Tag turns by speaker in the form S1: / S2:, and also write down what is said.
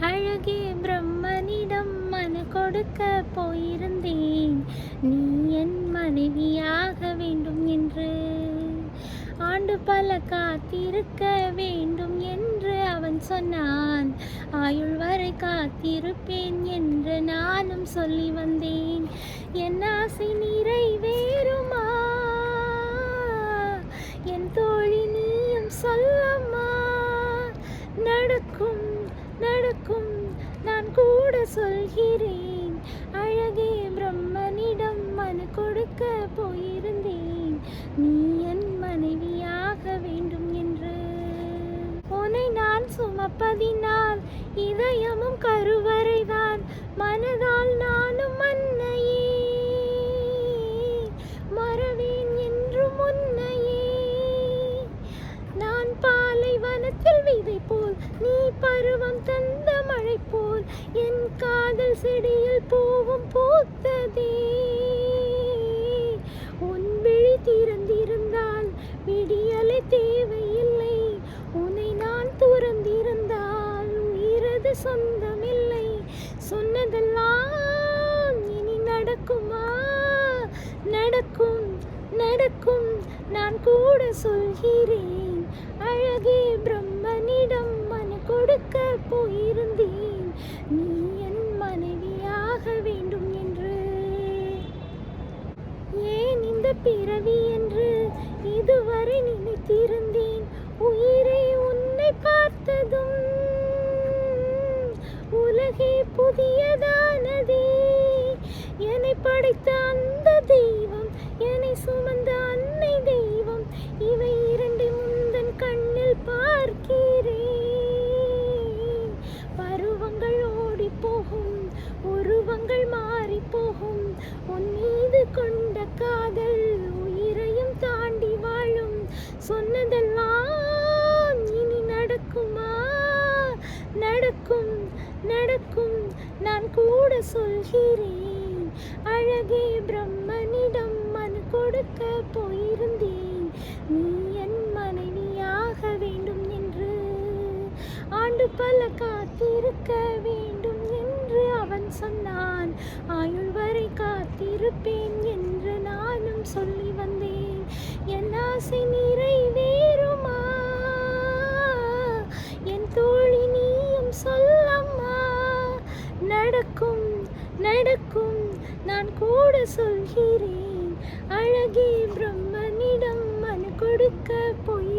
S1: அழகே பிரம்மனிடம் மனு கொடுக்க போயிருந்தேன். நீ என் மனைவியாக வேண்டும் என்று. ஆண்டு பல காத்திருக்க வேண்டும் என்று அவன் சொன்னான். ஆயுள் வரை காத்திருப்பேன் என்று நானும் சொல்லி வந்தேன். என் ஆசை நிறைவேறுமா? சுமப்பதினால் இதயமும் கருவறைதான். மனதால் நானும் மன்னையே மறவேன் என்று முன்னையே நான் பாலைவனத்தில் விதை போல் நீ பருவம் தந்த மழை போல் என் காதல் செடியில் பூவும் பூத்ததே. கூட சொல்கிறேன். அழகே பிரம்மனிடம் மனு கொடுக்க போயிருந்தேன். நீ என் மனைவியாக வேண்டும் என்று. ஏன் இந்த பிறவி என்று இதுவரை நினைத்திருந்தேன். உயிரே உன்னை பார்த்ததும் உலகே புதியதானதே. என்னை படைத்த அந்த சொன்னதெல்லாம் இனி நடக்குமா? நடக்கும் நடக்கும் நான் கூட சொல்கிறேன். அழகே பிரம்மனிடம் மனு கொடுக்க போயிருந்தேன். நீ என் மனைவியாக வேண்டும் என்று. ஆண்டு பல காத்திருக்க வேண்டும் என்று அவன் சொன்னான். ஆயுள் வரை காத்திருப்பேன் என்று நானும் சொல்லி வந்தேன். என் ஆசை நடக்கும் நடக்கும் நான் கூட சொல்கிறேன். அழகே பிரம்மனிடம் மனு கொடுக்க போய்